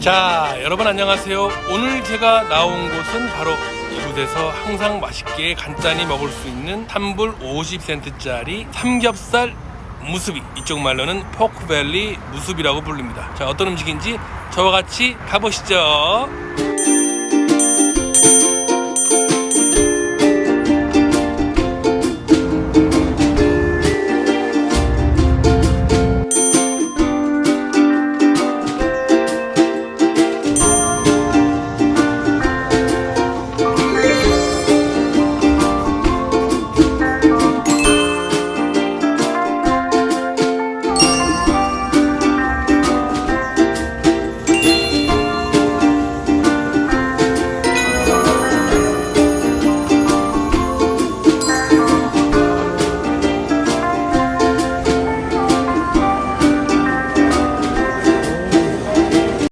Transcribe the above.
자, 여러분 안녕하세요. 오늘 제가 나온 곳은 바로 이곳에서 항상 맛있게 간단히 먹을 수 있는 3불 50센트짜리 삼겹살 무수비. 이쪽 말로는 포크벨리 무수비라고 불립니다. 자, 어떤 음식인지 저와 같이 가보시죠.